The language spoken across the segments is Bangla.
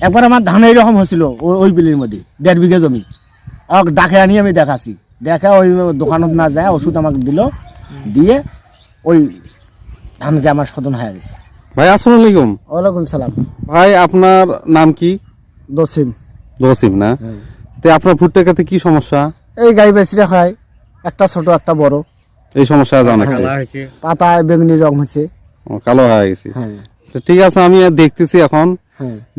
একবার আমার ধান এইরকম হয়েছিল ওই- বিলির মধ্যে দেড় বিঘে জমি। আর ডাকে আনি আমি দেখাছি দেখা ওই দোকানত না যায় ওষুধ আমাকে দিল দিয়ে ওই ধানকে আমার শোধন হয়ে গেছে। ভাই আসসালামু আলাইকুম। ওয়ালাইকুম সালাম। ভাই আপনার নাম কি? দসিম। জসিম না? তো আপনার ভুট্টা খেতে কি সমস্যা? এই গাই বেচরে হয় একটা ছোট একটা বড়। এই সমস্যা জানাচ্ছি পাতায় বেগুনি রং হয়েছে। কালো হয়ে গেছে। হ্যাঁ। তো ঠিক আছে আমি দেখতেছি এখন। হ্যাঁ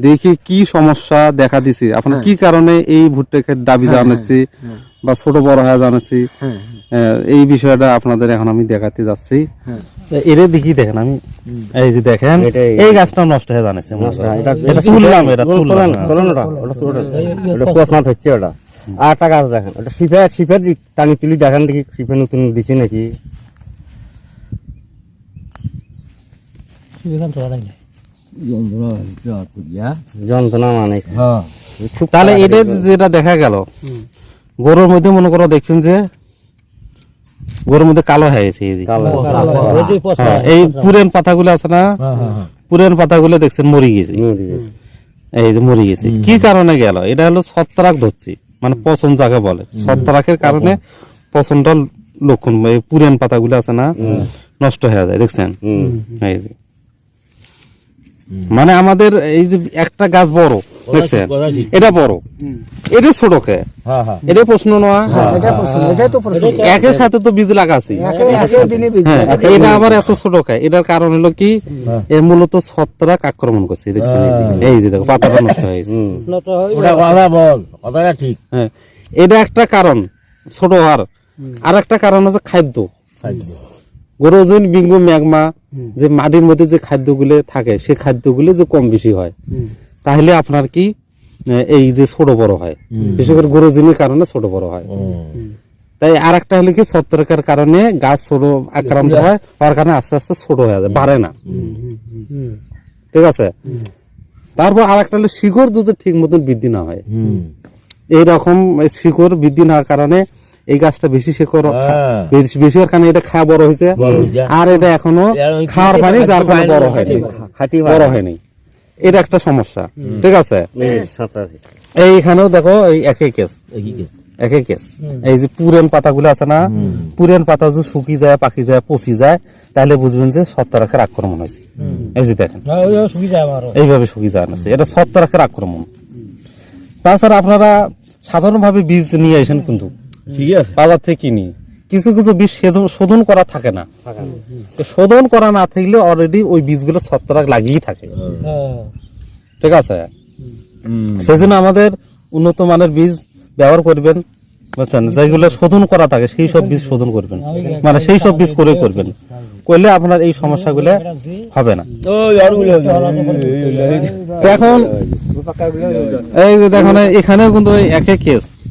দেখি কি সমস্যা দেখা দিছে। আপনার কি কারণে এই ভুট্টা খেতে দাবি জানাচ্ছি বা ছোট বড় হয়ে জানাচ্ছি? হ্যাঁ এই বিষয়টা আপনাদের এখন আমি দেখাতে যাচ্ছি। হ্যাঁ। এটা দেখি দেখেন আমি। এই যে দেখেন এই গাছটা নষ্ট হয়ে জানাচ্ছে এটা তুললাম এটা তুললাম হ্যাঁ। ওটা হচ্ছে ওটা। আর একটা গাছ দেখেন ওটা শিপে শিপে টানি তুলি দেখেন দেখি শিপে নতুন দিচ্ছে নাকি? যন্ত্রণা মানে তাহলে এটা যেটা দেখা গেল গরুর মধ্যে মনে করো দেখছেন যে গরুর মধ্যে কালো হয়ে গেছে এই। হ্যাঁ, পুরেন পাতাগুলো আছে না? পুরেন পাতাগুলো দেখছেন মরে গেছে। এই যে মরে গেছে। কি কারণে গেল? এটা হলো ছত্রাক ধরছি মানে পচন যাকে বলে। ছত্রাকের কারণে পচনটা লক্ষণ এই পুরেন পাতাগুলো আছে না? নষ্ট হয়ে যায় দেখছেন? এই যে। মানে আমাদের এই যে একটা গাছ বড় দেখছেন? এটা বড়। এটা ছোট কে? এটা প্রশ্ন নয় এটা প্রশ্ন এটাই তো প্রশ্ন। একের সাথে তো বীজ লাগাছি। হ্যাঁ এটা আবার এত ছোট খায় এটার কারণ হলো কি? এ মূলত ছত্রাক আক্রমণ করছে দেখছেন এই যে। এই যে দেখো পাতাটা নষ্ট হয়েছে ওটা কথা বল কথাটা ঠিক। হ্যাঁ। এটা একটা কারণ ছোট হওয়ার। আর একটা কারণ হচ্ছে খাদ্য। গরুজন বিঙ্গু ম্যাগমা যে মাটির মধ্যে যে খাদ্যগুলো থাকে সেই খাদ্যগুলো যে কম বেশি হয় তাহলে আপনার কি এই যে ছোট বড় হয়। বিশেষ করে গরুজনের কারণে ছোট বড় হয়। তাই আর একটা হলে কি ছত্রাকের কারণে গাছ ছোট আক্রান্ত হয় হওয়ার কারণে আস্তে আস্তে ছোট হয়ে যায় বাড়ে না। ঠিক আছে? তারপর আর একটা হলো শিকড় যদি ঠিক মতন বৃদ্ধি না হয় এইরকম এই শিকড় বৃদ্ধি না হওয়ার কারণে এই গাছটা বেশি শিকড় খা- বেশি বেশি হওয়ার কারণে এটা খাওয়া বড় হয়েছে। আর এটা এখনও খাওয়ার পানি যার কারণে বড় হয়নি। বড় হয়নি। এটা একটা সমস্যা। ঠিক আছে? এইখানেও দেখো এই একই কেস একই কেস এই যে পুরেন পাতাগুলো আছে না পুরেন পাতা যদি শুকিয়ে যায় পাকি যায় পচি যায় তাহলে বুঝবেন যে ছত্রাকের আক্রমণ হয়েছে। এই যে দেখেন। এইভাবে শুকিয়ে যায় না। এটা ছত্রাকের আক্রমণ। তাছাড়া আপনারা সাধারণভাবে বীজ নিয়ে আসেন কিন্তু। ঠিক আছে? বাজার থেকে কিনি। কিছু কিছু বীজ শোধন করা থাকে না। শোধন করা না থাকলে অলরেডি ওই বীজগুলো ছত্রাক লাগিয়েই থাকে। ঠিক আছে? সেই জন্য আমাদের উন্নত মানের বীজ ব্যবহার করবেন বুঝছেন? যেগুলো শোধন করা থাকে সেই সব বীজ শোধন করবেন। মানে সেই সব বীজ করে করবেন। করলে আপনার এই সমস্যাগুলো হবে না। এখন এই দেখুন এখানেও কিন্তু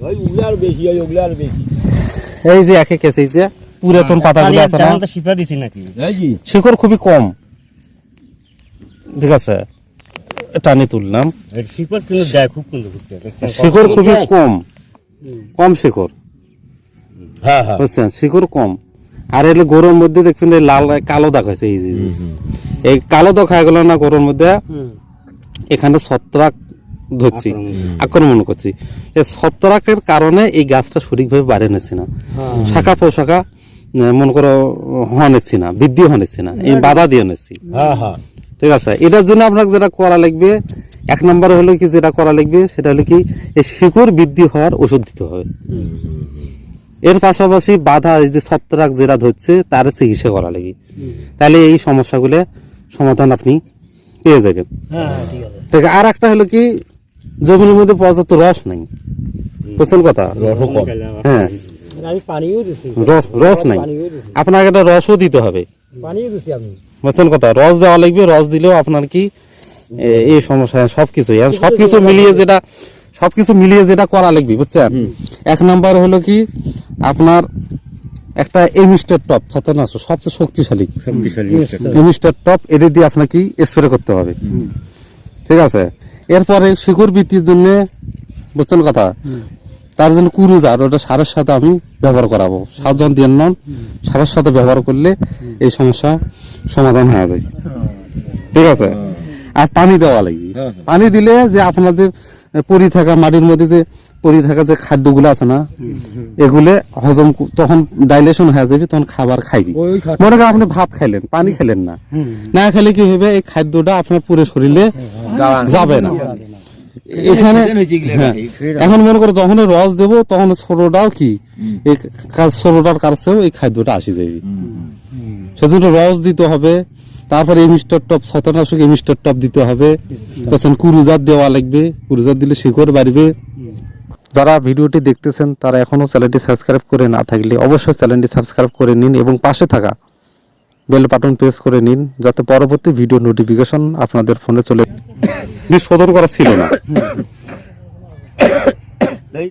ওই এই যে কেস এই যে পুরাতন পাতাগুলো আছে না? শিপে দিছি নাকি? শিকড় খুবই কম। ঠিক আছে। টানি তুললাম। শিকড় কিন্তু দেয় খুব শিকড় খুবই কম। কম শিকড়। হ্যাঁ হ্যাঁ। বুঝছেন? শিকড় কম। আর এলে গরুর মধ্যে দেখবেন এই লাল কালো দাগ হয়েছে এই এই যে। এই কালো দাগ হয়ে গেল না গরুর মধ্যে? এখানে ছত্রাক ধরছি। আক্রমণ করছি। ছত্রাকের কারণে এই গাছটা সঠিকভাবে বাড়ে নিচ্ছে না। শাখা পোশাখা মনে করো হওয়া নিচ্ছি না বৃদ্ধি হওয়া নিচ্ছি না এই বাধা দিয়ে হ্যাঁ হ্যাঁ। ঠিক আছে? এটার জন্য আপনাকে যেটা করা লাগবে এক নম্বর হলো কি যেটা করা লাগবে সেটা হলো কি এই শিকড় বৃদ্ধি হওয়ার ওষুধ দিতে হবে। এর পাশাপাশি বাধা এই যে ছত্রাক যেটা ধরছে তার চিকিৎসা করা লাগবে। তাহলে এই সমস্যাগুলো সমাধান আপনি পেয়ে যাবেন। ঠিক আছে। আর একটা হলো কি জমির মধ্যে পর্যাপ্ত রস নাই। বুঝছেন কথা? হ্যাঁ। আমি পানিও দিছি। রস রস নাই। আপনাকে একটা রসও দিতে হবে। পানিও বুঝছেন কথা? রস দেওয়া লাগবে রস দিলেও আপনার কি এই সমস্যা সবকিছু সবকিছু মিলিয়ে যেটা সবকিছু মিলিয়ে যেটা করা লাগবে বুঝছেন? এক নাম্বার হলো কি আপনার একটা এমিস্টার টপ ছত্রনাশক সবচেয়ে শক্তিশালী। শক্তিশালী এমিস্টার টপ এদের দিয়ে আপনাকে স্প্রে করতে হবে। ঠিক আছে? এরপরে শিকড় বৃদ্ধির জন্য বুঝছেন কথা তার জন্য কুরুজার ওটা সারের সাথে আমি ব্যবহার করাবো। সাতজন দিয়ে নন সারের সাথে ব্যবহার করলে এই সমস্যা সমাধান হয়ে যায়। ঠিক আছে? আর পানি দেওয়া লাগবে। হ্যাঁ, পানি দিলে যে আপনার যে পরি থাকা মাটির মধ্যে যে পরি থাকা যে খাদ্যগুলো আছে না এগুলো হজম তখন ডাইলেশন হয়ে যাবে তখন খাবার খাইবি। মনে করেন আপনি ভাত খাইলেন পানি খেলেন না। না খেলে কি হবে? এই খাদ্যটা আপনার পুরো শরীরে যাবে না। এখানে হ্যাঁ, এখন মনে করো যখন রস দেবো তখন ছোটটাও কি এই কাজ ছোটটার কাছেও এই খাদ্যটা আসি যাবে সেজন্য রস দিতে হবে। তারপরে এমিস্টার টপ ছতনাশক এমিস্টার টপ দিতে হবে। তখন কুরুজাত দেওয়া লাগবে। কুরুজাত দিলে শিকড় বাড়বে। যারা ভিডিওটি দেখতেছেন তারা এখনও চ্যানেলটি সাবস্ক্রাইব করে না থাকলে অবশ্যই চ্যানেলটি সাবস্ক্রাইব করে নিন এবং পাশে থাকা বেল বাটন প্রেস করে নিন যাতে পরবর্তী ভিডিও নোটিফিকেশন আপনাদের ফোনে চলে বিস্ফোরণ করা ছিল না।